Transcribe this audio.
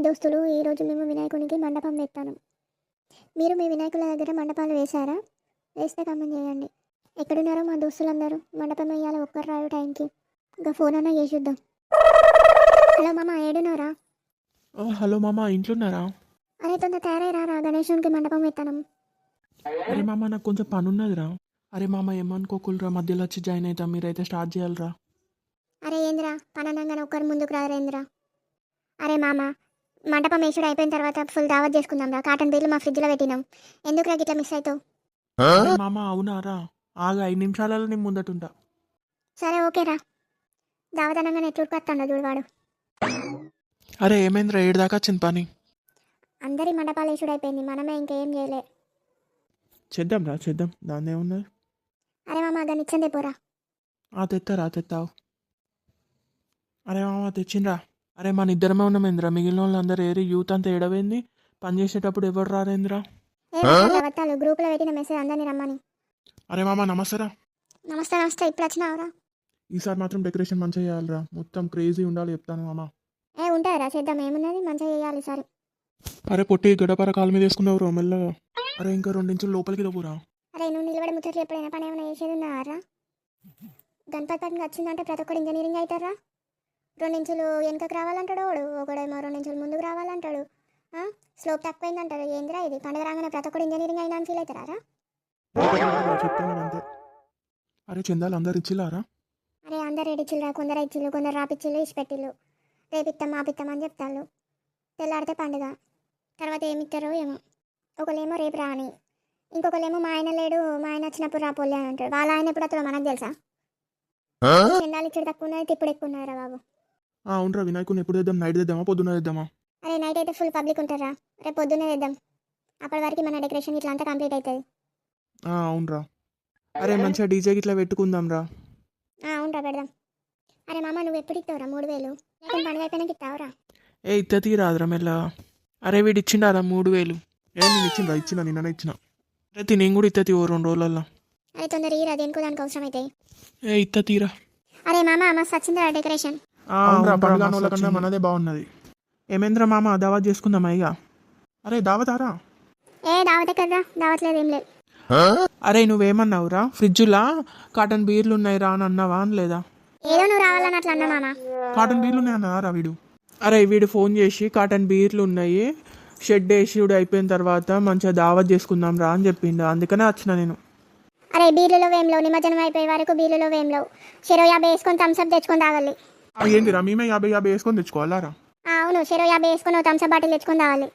Hi దోస్తులు ఈరోజు మేము వినాయకునికి మండపం వేస్తాను. మీరు మీ వినాయకుల దగ్గర మండపాలు వేశారా? వేస్తే కమెంట్ చేయండి. ఎక్కడున్నారో మా దోస్తులందరూ? మండపం వేయాలి ఒక్కరు రాడు టైంకి. ఇంకా ఫోన్ అన్నా చేసి చూద్దాం హలో మామ ఏడున్నారా? హలో మామ ఇంట్లోన్నారా? అరే తొందర తయారై రారా గణేశునికి మండపం వేస్తాను. అరే మామ నాకు కొంచెం పని ఉన్నదిరా అరే మామ ఏమనుకోకులరా మధ్యలో వచ్చి జాయిన్ అవుతాం మీరైతే స్టార్ట్ చేయాలిరా. అరే ఏంద్రా? పననంగానే ఒక్కరు ముందుకు రారేంద్రా అరే మామ మండపం వేసుడు అయిపోయిన తర్వాత ఫుల్ దావత్ చేసుకుందాం రా. కాటన్ బీర్లు మా ఫ్రిడ్జ్లో పెట్టినాం. ఎందుకు రా గిట్లా మిస్ అవుతావు మామ అవునారా ఆగా ఐదు నిమిషాలలో నేను ముందటుంటా. సరే ఓకేరా దావత్ అనగానే ఎట్లు వస్తాడు చూడవాడు అరే ఏమైందిరా ఏడు దాకా వచ్చింది పని? అందరి మండపాలు వేసుడు అయిపోయింది. మనమే ఇంకేం చేయలే. చేద్దాం రా చేద్దాం. దాన్ని ఏమున్నది అరే మామ దాన్ని ఇచ్చిందే పోరా. ఆ తెత్తారా తెత్తావు. అరే మామ తెచ్చిండ్రా. అరే మన ఇద్దరమే ఉన్నామేంద్రా మిగిలిన వాళ్ళందరూ ఏరి యూత్ అంతా ఏడవైంది? పని చేసేటప్పుడు ఎవరు రారేంద్రా వత్తాలు గ్రూప్లో పెట్టిన మెసేజ్ అందరిని రమ్మని. అరే మామ నమస్తేరా. నమస్తే నమస్తే. ఇప్పుడు వచ్చినావురా ఈసారి మాత్రం డెకరేషన్ మంచిగా చేయాలిరా. మొత్తం క్రేజీ ఉండాలి చెప్తాను మామ. ఏ ఉంటాయరా. చేద్దాం. ఏమున్నది? మంచిగా చేయాలి సరే అరే పొట్టి గడపర కాలు మీద వేసుకున్నావు మెల్లగా. అరే ఇంకా రెండు ఇంచులు లోపలికి లోపురా అరే నువ్వు నిలబడి ముచ్చట్లు ఎప్పుడైనా పని ఏమైనా చేసేది ఉన్నారా గణపతి పండుగ వచ్చిందంటే ప్రతి ఒక్కడు ఇంజనీరింగ్ అవుతారా? రెండు ఇంచులు వెనుకకు రావాలంటాడు వాడు. ఒకడేమో రెండు ఇంచులు ముందుకు రావాలంటాడు. ఆ? స్లోప్ తక్కువైందంటాడు ఏందిరా ఇది? పండుగ రాగానే ప్రతి ఒక్కడు ఇంజనీరింగ్ అయినా అని ఫీల్ అవుతారా అరే చందాలు అందరు ఇచ్చిలారా అరే అందరు కొందరు ఇచ్చిల్లు కొందరు రాపిచ్చిల్లు ఇచ్చిపెట్టిల్లు రేపిత్తాం మాపిత్తాం అని చెప్తాళ్ళు. తెల్లాడితే పండుగ. తర్వాత ఏమిస్తారో ఏమో. ఒకళ్ళేమో రేపు రాని. ఇంకొకళ్ళేమో మా ఆయన లేడు మా ఆయన వచ్చినప్పుడు రాపోలే అని అంటాడు. వాళ్ళ ఆయన ఎప్పుడు వస్తాడో మనకు తెలుసా? చందాలు ఇచ్చుడు తక్కువ ఉన్నది ఇప్పుడు ఎక్కువ ఉన్నారా బాబు. అవునరా వినాయకుని ఎప్పుడు తెద్దాం? నైట్ తెద్దామా? పొద్దున్న తెద్దామా? అరే నైట్ అయితే ఫుల్ పబ్లిక్ ఉంటారా? రేపు పొద్దున్నే తెద్దాం. అప్పటి వరకు మన డెకరేషన్ ఇట్లా అంతా కంప్లీట్ అవుతుంది ఆ, అవునరా. అరే మంచిగా డీజేకి ఇట్లా పెట్టుకుందాం రా అవునరా పెడదాం. అరే మామ నువ్వు ఎప్పుడు ఇస్తావురా మూడు వేలు? లేకుంటే పండుగ అయిపోయినాక ఇస్తావురా? ఏ ఇత్త తీరాదురా మెల్లగా. అరే వీడు ఇచ్చిండారా మూడు వేలు? ఏ నేను ఇచ్చిండ్రా ఇచ్చిన నిన్ననే ఇచ్చిన. అరే తీ నేను కూడా ఇత్త తీ ఓ రెండు రోజులల్లో. అరే తొందర ఈరా దేనికో దానికి అవసరం అయితే ఏ ఇత్త తీరా. అరే మామ మస్తు వచ్చిందిరా డెకరేషన్. అవునరా పండుగ వాళ్ళ కన్నా మనదే బాగున్నది. ఏమేంద్ర మామ దావత్ చేసుకుందామా ఇక? అరే దావతారా? ఏ దావతే కదరా దావట్లేదు ఏం లేదు. అరే నువ్వేమన్నావురా ఫ్రిడ్జ్లా కాటన్ బీర్లు ఉన్నాయిరా అని అన్నావా అని లేదా? ఏదో నువ్వు రావాలని అట్లా అన్నా మామ. కాటన్ బీర్లు ఉన్నాయి అన్నారా వీడు? అరే వీడు ఫోన్ చేసి కాటన్ బీర్లు ఉన్నాయి షెడ్ వేసి అయిపోయిన తర్వాత మంచిగా దావత్ చేసుకుందాం రా అని చెప్పిండు. అందుకనే వచ్చిన నేను. అరే బీర్లలో వేంలో నిమజ్జనం అయిపోయే వరకు బీర్లలో వేంలో చెరో యాభై వేసుకొని థమ్స్అప్ తెచ్చుకొని తాగాలి ఏంటిరా మేమే యాభై యాభై వేసుకొని తెచ్చుకోవాలారా? ఆ, అవును చెరో యాభై వేసుకొని థమ్స్అప్ బాటిల్ తెచ్చుకొని రావాలి